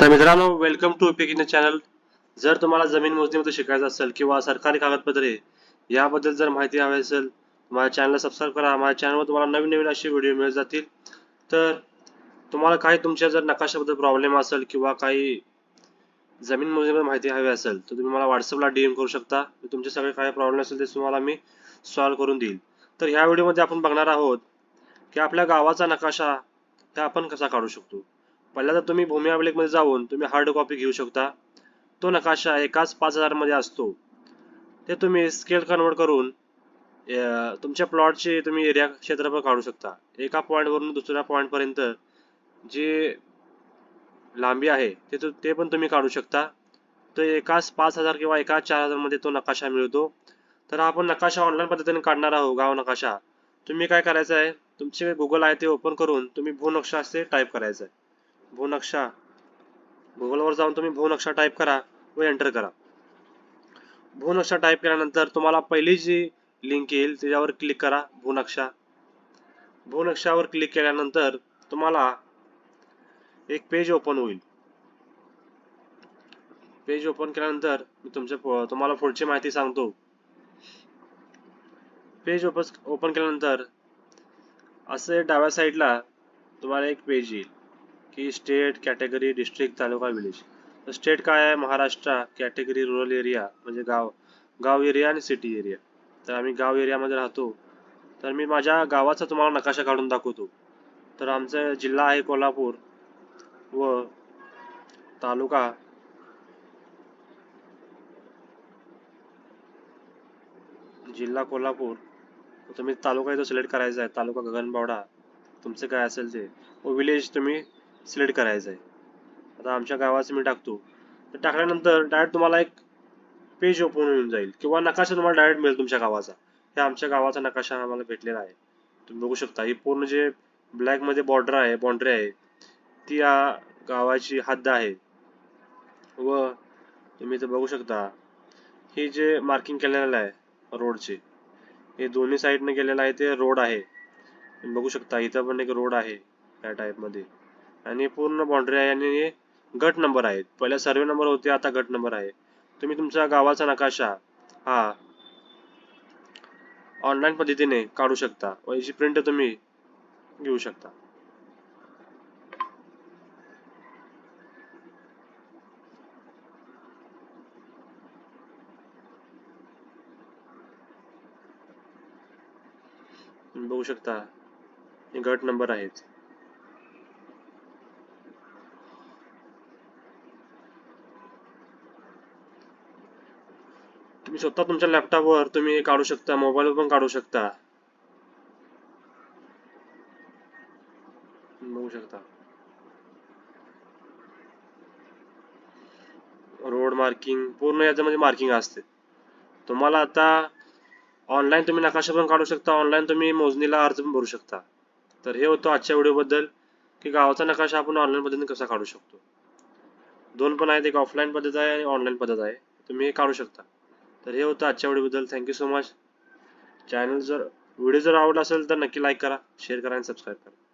तर मित्रांनो welcome to in channel जर तुम्हाला जमीन मोजणीमध्ये शिकायचं असेल किंवा सरकारी कागदपत्रे याबद्दल जर माहिती हवी असेल माझ्या चॅनलला सबस्क्राईब करा. माझ्या चॅनलवर तुम्हाला नवीन नवीन असे व्हिडिओ मिळत जातील. तर तुम्हाला काही तुमच्या जर नकाशाबद्दल प्रॉब्लेम असेल किंवा काही जमीन मोजणीमध्ये माहिती हवी असेल तर तुम्ही मला व्हॉट्सअपला डी करू शकता. तुमचे सगळे काही प्रॉब्लेम असेल ते तुम्हाला मी सॉल्व्ह करून देईल. तर ह्या व्हिडिओमध्ये आपण बघणार आहोत की आपल्या गावाचा नकाशा त्या आपण कसा काढू शकतो? पहिल्यांदा तुम्ही भूमी अभिलेखमध्ये जाऊन तुम्ही हार्ड कॉपी घेऊ शकता. तो नकाशा एकाच पाच हजारमध्ये असतो. ते तुम्ही स्केल कन्वर्ट करून तुमच्या प्लॉटचे तुम्ही एरिया क्षेत्रफळ काढू शकता. एका पॉईंटवरून दुसऱ्या पॉईंटपर्यंत जे लांबी आहे ते ते पण तुम्ही काढू शकता. तो एकाच पाच हजार किंवा एकाच चार हजारमध्ये तो नकाशा मिळतो. तर आपण नकाशा ऑनलाईन पद्धतीने काढणार आहोत गाव नकाशा. तुम्ही काय करायचं आहे तुमचे गुगल आहे ते ओपन करून तुम्ही भूनक्षा असे टाईप करायचं आहे भूनक्षा. गुगलवर जाऊन तुम्ही भूनक्षा टाईप करा व एंटर करा. भूनक्षा टाईप केल्यानंतर तुम्हाला पहिली जी लिंक येईल त्याच्यावर क्लिक करा भूनक्षा. भूनक्षावर क्लिक केल्यानंतर तुम्हाला एक पेज ओपन होईल. पेज ओपन केल्यानंतर मी तुमच्या तुम्हाला पुढची माहिती सांगतो. पेज ओपन ओपन केल्यानंतर असे डाव्या साईडला तुम्हाला एक पेज येईल. की state category district taluka village तर स्टेट काय आहे? महाराष्ट्र कॅटेगरी रुरल एरिया म्हणजे गाव. गाव एरिया आणि सिटी एरिया तर आम्ही गाव एरियामध्ये राहतो. तर मी माझ्या गावाचा तुम्हाला नकाशा काढून दाखवतो. तर आमचा जिल्हा आहे कोल्हापूर व तालुका जिल्हा कोल्हापूर. तुम्ही तालुका इथं सिलेक्ट करायचा आहे. तालुका गगनबावडा. तुमचं काय असेल ते. व विलेज तुम्ही सिलेक्ट करायचं आहे आता आमच्या गावाचं मी टाकतो. तर टाकल्यानंतर डायरेक्ट तुम्हाला एक पेज ओपन होऊन जाईल किंवा नकाशा तुम्हाला डायरेक्ट मिळेल तुमच्या गावाचा. हे आमच्या गावाचा नकाशा आम्हाला भेटलेला आहे. तुम्ही बघू शकता ही पूर्ण जे ब्लॅकमध्ये बॉर्डर आहे बाउंड्री आहे ती या गावाची हद्द आहे. व तुम्ही इथं बघू शकता हे जे मार्किंग केलेलं आहे रोडचे हे दोन्ही साईडने केलेलं आहे ते रोड आहे. तुम्ही बघू शकता इथं पण एक रोड आहे या टाईपमध्ये आणि पूर्ण बाउंड्री आहे आणि गट नंबर आहेत. पहिला सर्वे नंबर होते आता गट नंबर आहे. तुम्ही तुमच्या गावाचा नकाशा हा ऑनलाईन पद्धतीने काढू शकता व याची प्रिंट तुम्ही घेऊ शकता. बघू शकता हे गट नंबर आहेत. तुम्ही स्वतः तुमच्या लॅपटॉपवर तुम्ही काढू शकता मोबाईलवर पण काढू शकता. बघू शकता. रोड मार्किंग पूर्ण याच्यामध्ये मार्किंग असते. तुम्हाला आता ऑनलाईन तुम्ही नकाशा पण काढू शकता ऑनलाईन तुम्ही मोजणीला अर्ज पण भरू शकता. तर हे होतं आजच्या व्हिडिओबद्दल की गावाचा नकाशा आपण ऑनलाईन पद्धतीने कसा काढू शकतो. दोन पण आहेत एक ऑफलाईन पद्धत आहे आणि ऑनलाईन पद्धत आहे. तुम्ही हे काढू शकता. तर हे होतं आजच्या व्हिडिओबद्दल. Thank you so much channel जर व्हिडिओ जर आवडला असेल तर नक्की लाईक करा शेअर करा आणि सबस्क्राईब करा.